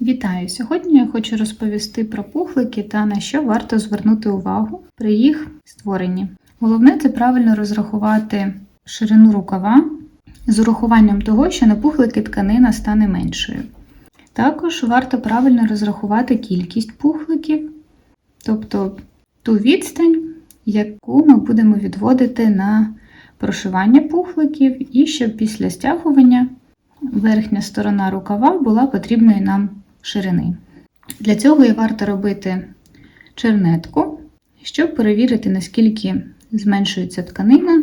Вітаю! Сьогодні я хочу розповісти про пухлики та на що варто звернути увагу при їх створенні. Головне це правильно розрахувати ширину рукава з урахуванням того, що на пухлики тканина стане меншою. Також варто правильно розрахувати кількість пухликів, тобто ту відстань, яку ми будемо відводити на прошивання пухликів, і щоб після стягування верхня сторона рукава була потрібної нам ширини. Для цього і варто робити чернетку, щоб перевірити, наскільки зменшується тканина,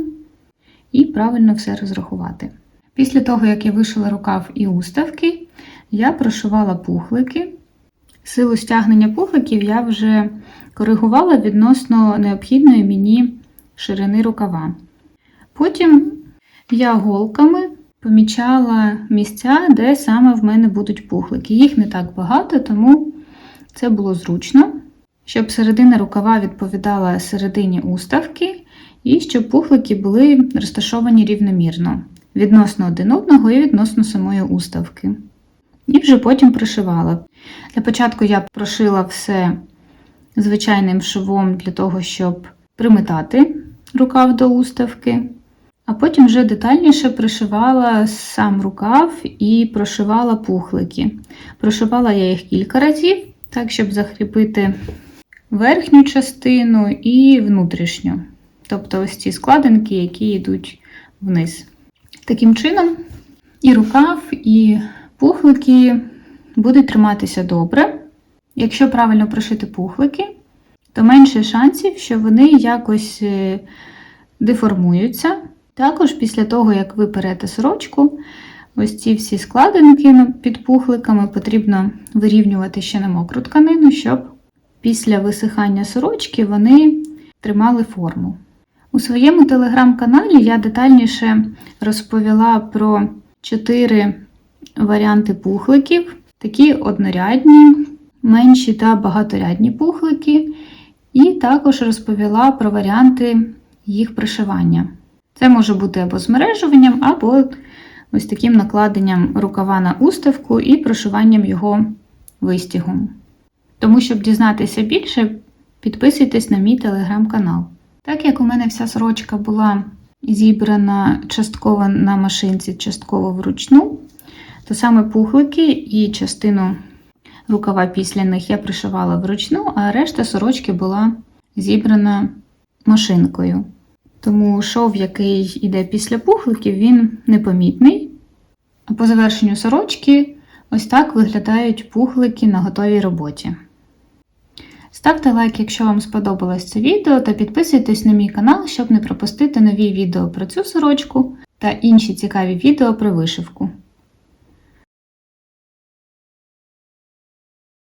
і правильно все розрахувати. Після того, як я вишила рукав і уставки, я прошивала пухлики. Силу стягнення пухликів я вже коригувала відносно необхідної мені ширини рукава. Потім я голками помічала місця, де саме в мене будуть пухлики. Їх не так багато, тому це було зручно, щоб середина рукава відповідала середині уставки, і щоб пухлики були розташовані рівномірно відносно один одного і відносно самої уставки. І вже потім прошивала. Для початку я прошила все звичайним швом для того, щоб приметати рукав до уставки. А потім вже детальніше пришивала сам рукав і прошивала пухлики. Прошивала я їх кілька разів, так, щоб закріпити верхню частину і внутрішню. Тобто ось ці складинки, які йдуть вниз. Таким чином, і рукав, і пухлики будуть триматися добре. Якщо правильно прошити пухлики, то менше шансів, що вони якось е, деформуються. Також після того, як ви перете сорочку, ось ці всі складинки під пухликами потрібно вирівнювати ще на мокру тканину, щоб після висихання сорочки вони тримали форму. У своєму телеграм-каналі я детальніше розповіла про 4 варіанти пухликів, такі однорядні, менші та багаторядні пухлики, і також розповіла про варіанти їх пришивання. Це може бути або змережуванням, або ось таким накладенням рукава на уставку і прошиванням його вистігом. Тому, щоб дізнатися більше, підписуйтесь на мій телеграм-канал. Так як у мене вся сорочка була зібрана частково на машинці, частково вручну, то саме пухлики і частину рукава після них я пришивала вручну, а решта сорочки була зібрана машинкою. Тому шов, який йде після пухликів, він непомітний. А по завершенню сорочки ось так виглядають пухлики на готовій роботі. Ставте лайк, якщо вам сподобалось це відео, та підписуйтесь на мій канал, щоб не пропустити нові відео про цю сорочку та інші цікаві відео про вишивку.